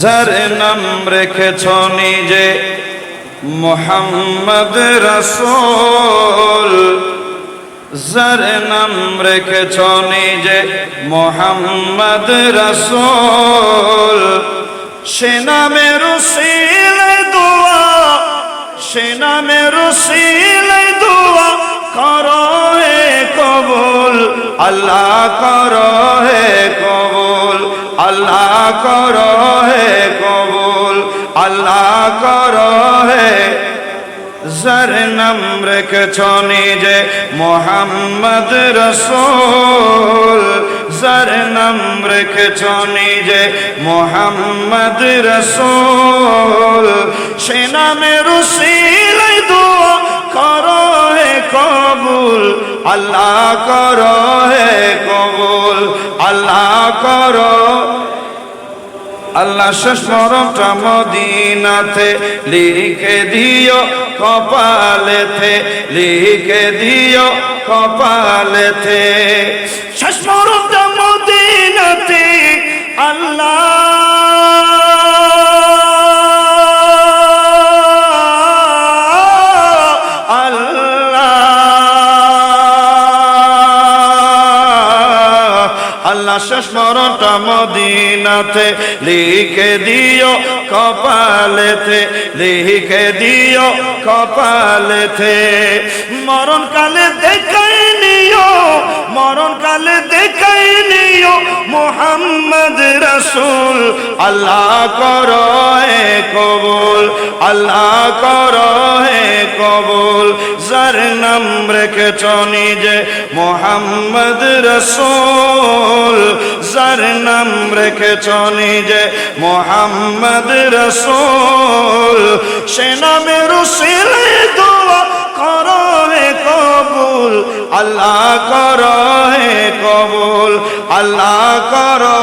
যার নাম রেখেছ নিজে মোহাম্মদ রসুল। যার নাম রেখেছ নিজে মোহাম্মদ রসুল। সে নামে রসিল দোয়া, সে নামে রসিল দোয়া করো কবুল, আল্লাহ করো হে কবুল। করো হে কবুল, আল্লাহ করো হে যার নাম রেখেছ নিজে মোহাম্মদ রসুল, যার নাম রেখেছ নিজে মোহাম্মদ রসুল। সে নামে রসিল দোয়া করো হে কবুল, আল্লাহ করো আল্লাহ শেষ মদিনাতে লিখে দিও কপালেতে লিখে দিও কপালেতে। আল্লাহ শেষ মরণটা মদিনাতে। লিখে দিও কপালেতে, লিখে দিও কপালেতে। মরণ কালে দেখাই নিও মরণ কালে দেখাই নিও মোহাম্মদ রসুল। আল্লাহ করো কবুল, আল্লাহ করো কবুল। নাম রেখেছ নিজে। মোহাম্মদ রসোল, যার নাম রেখেছ নিজে। মোহাম্মদ রসোল, সে নামে রুসিলে দোয়া করো হে কবুল। আল্লাহ করো হে কবুল। আল্লাহ করো